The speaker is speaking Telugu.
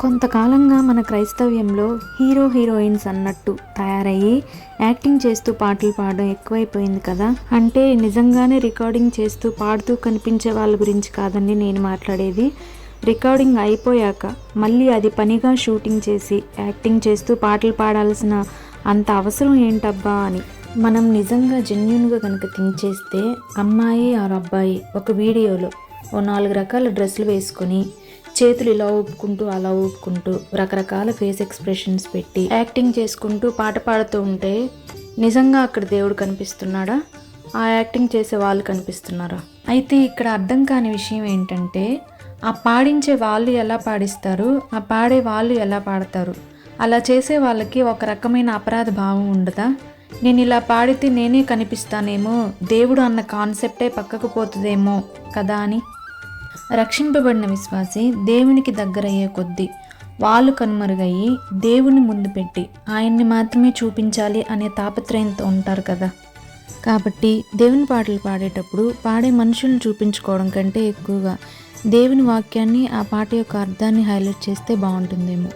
కొంతకాలంగా మన క్రైస్తవ్యంలో హీరో హీరోయిన్స్ అన్నట్టు తయారయ్యి యాక్టింగ్ చేస్తూ పాటలు పాడడం ఎక్కువైపోయింది కదా. అంటే నిజంగానే రికార్డింగ్ చేస్తూ పాడుతూ కనిపించే వాళ్ళ గురించి కాదండి నేను మాట్లాడేది. రికార్డింగ్ అయిపోయాక మళ్ళీ అది పనిగా షూటింగ్ చేసి యాక్టింగ్ చేస్తూ పాటలు పాడాల్సిన అంత అవసరం ఏంటబ్బా అని మనం నిజంగా జెన్యున్గా కనుక థింక్ చేస్తే అమ్మాయి ఆర్ అబ్బాయి ఒక వీడియోలో ఓ నాలుగు రకాల డ్రెస్సులు వేసుకొని చేతులు ఇలా ఊపుకుంటూ అలా ఊపుకుంటూ రకరకాల ఫేస్ ఎక్స్ప్రెషన్స్ పెట్టి యాక్టింగ్ చేసుకుంటూ పాట పాడుతూ ఉంటే నిజంగా అక్కడ దేవుడు కనిపిస్తున్నాడా? ఆ యాక్టింగ్ చేసే వాళ్ళు కనిపిస్తున్నారా? అయితే ఇక్కడ అర్థం కాని విషయం ఏంటంటే ఆ పాడించే వాళ్ళు ఎలా పాడిస్తారు ఆ పాడే వాళ్ళు ఎలా పాడతారు? అలా చేసే వాళ్ళకి ఒక రకమైన అపరాధ భావం ఉండదా? నేను ఇలా పాడితే నేనే కనిపిస్తానేమో దేవుడు అన్న కాన్సెప్టే పక్కకు పోతుందేమో కదా అని? రక్షింపబడిన విశ్వాసి దేవునికి దగ్గరయ్యే కొద్దీ వాళ్ళు కనుమరుగయ్యి దేవుని ముందు పెట్టి ఆయన్ని మాత్రమే చూపించాలి అనే తాపత్రయంతో ఉంటారు కదా. కాబట్టి దేవుని పాటలు పాడేటప్పుడు పాడే మనుషులను చూపించుకోవడం కంటే ఎక్కువగా దేవుని వాక్యాన్ని ఆ పాట యొక్క అర్థాన్ని హైలైట్ చేస్తే బాగుంటుందేమో.